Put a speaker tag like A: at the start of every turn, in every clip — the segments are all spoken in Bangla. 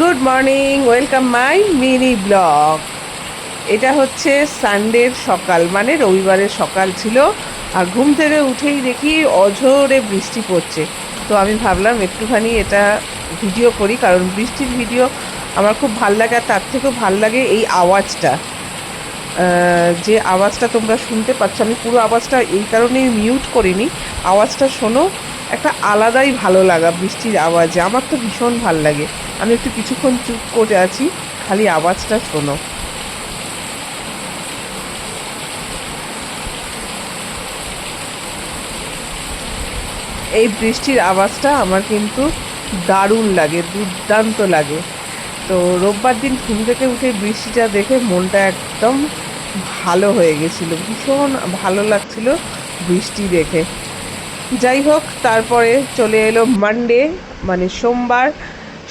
A: Good morning, welcome my mini blog. এটা হচ্ছে সানডের সকাল মানে রবিবারের সকাল ছিল, আর ঘুম থেকে উঠেই দেখি অঝোরে বৃষ্টি পড়ছে। তো আমি ভাবলাম একটুখানি এটা ভিডিও করি, কারণ বৃষ্টির ভিডিও আমার খুব ভালো লাগে, আর তার থেকেও ভালো লাগে এই আওয়াজটা। যে আওয়াজটা তোমরা শুনতে পাচ্ছ, আমি পুরো আওয়াজটা এই কারণেই মিউট করিনি। আওয়াজটা শোনো, একটা আলাদাই ভালো লাগা বৃষ্টির আওয়াজে, আমার তো ভীষণ ভালো লাগে। আমি একটু কিছুক্ষণ চুপ করে আছি, খালি আওয়াজটা শোনো। এই বৃষ্টির আওয়াজটা আমার কিন্তু দারুণ লাগে, দুর্দান্ত লাগে। তো রোববার দিন ঘুম থেকে উঠে বৃষ্টিটা দেখে মনটা একদম ভালো হয়ে গেছিল, ভীষণ ভালো লাগছিল বৃষ্টি দেখে। যাই হোক, তারপরে চলে এলো মানডে মানে সোমবার।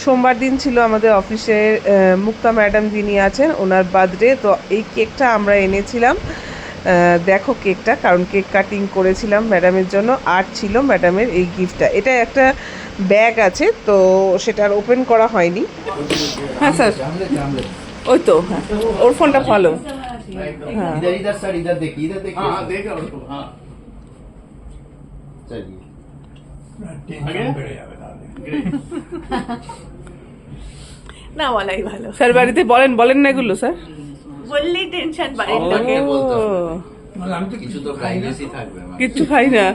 A: সোমবার দিন ছিল আমাদের অফিসের আহ, মুক্তা ম্যাডাম যিনি আছেন ওনার বার্থডে তো এই কেকটা আমরা এনেছিলাম আহ, দেখো কেকটা কারণ কেক কাটিং করেছিলাম ম্যাডামের জন্য আর ছিল ম্যাডামের এই গিফটটা এটা একটা ব্যাগ আছে তো সেটা আর ওপেন করা হয়নি হ্যাঁ স্যার ওই তো হ্যাঁ ওর ফোনটা ভালো हाँ।
B: इधर इधर सर इधर देखिए इधर देखिए
C: हाँ देख रहा हूँ उसको हाँ
B: चलिए
D: না বলাই ভালো।
A: স্যার বাড়িতে বলেন বলেন না এগুলো স্যার।
D: বললেই টেনশন বাড়ির লোক।
B: আমাকে বলতে হবে।
A: ও,
B: কিছু তো প্রাইভেসি থাকবে আমার।
A: কিচ্ছু খাই না।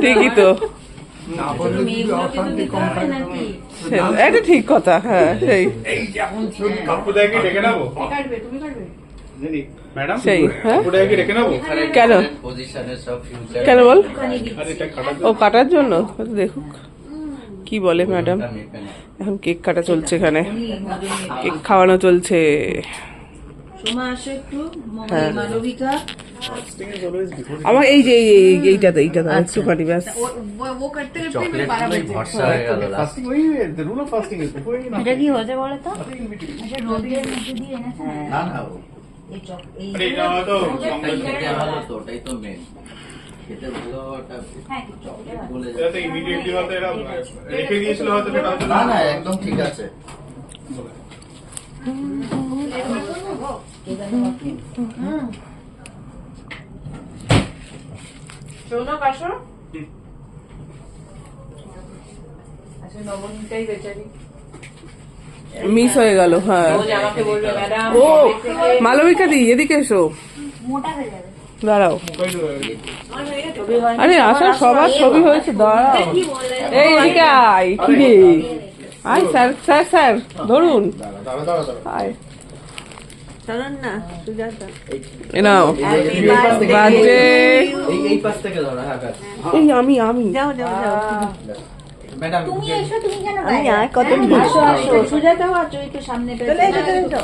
A: ঠিকই তো। এটা ঠিক কথা হ্যাঁ সেই। হ্যাঁ? কেন?
B: পজিশনে সব ফিউচার
A: কেন বল?
C: আরে এটা কাটার
A: ও কাটার জন্য? দেখুক। কি বলে ম্যাডাম? এখন কেক কাটা চলছে এখানে। কেক খাওয়ানো চলছে। হ্যাঁ। আমার এই যে এই- এই- এইটাতে এইটাতে একটুখানি ব্যাস।
B: ভরসা হয়ে গেল last।
C: ফাস্টিং ওই রুল অফ ফাস্টিং ইজ কোই না
E: এটা কি হয়েছে বলো তো? রোদের মধ্যে দিয়ে এনেছে।
B: খেতে ভালো
E: হ্যাঁ
B: চকলেট বলে
C: এটা ইমিডিয়েটলি হয়তো এরা রেখে দিয়েছিল হয়তো
B: না না একদম ঠিক আছে।
D: শোনো কাশো আচ্ছা নবনীতাই বেচারি।
A: মিস হয়ে গেল হ্যাঁ। ও মালবিকা দি এদিকে এসো।
E: মোটা হয়ে যাবে।
A: দাঁড়াও। আরে আসো সবার ছবি হয়েছে দাঁড়াও। এই এদিকে আয় কি রে আয় স্যার স্যার স্যার ধরুন। আয়। আমি আমি
D: যাও যাও যাও
E: তুমি এসো তুমি কেন
D: আমি আর কত
E: আসো। আসো একটু সামনে
D: চলে এসো।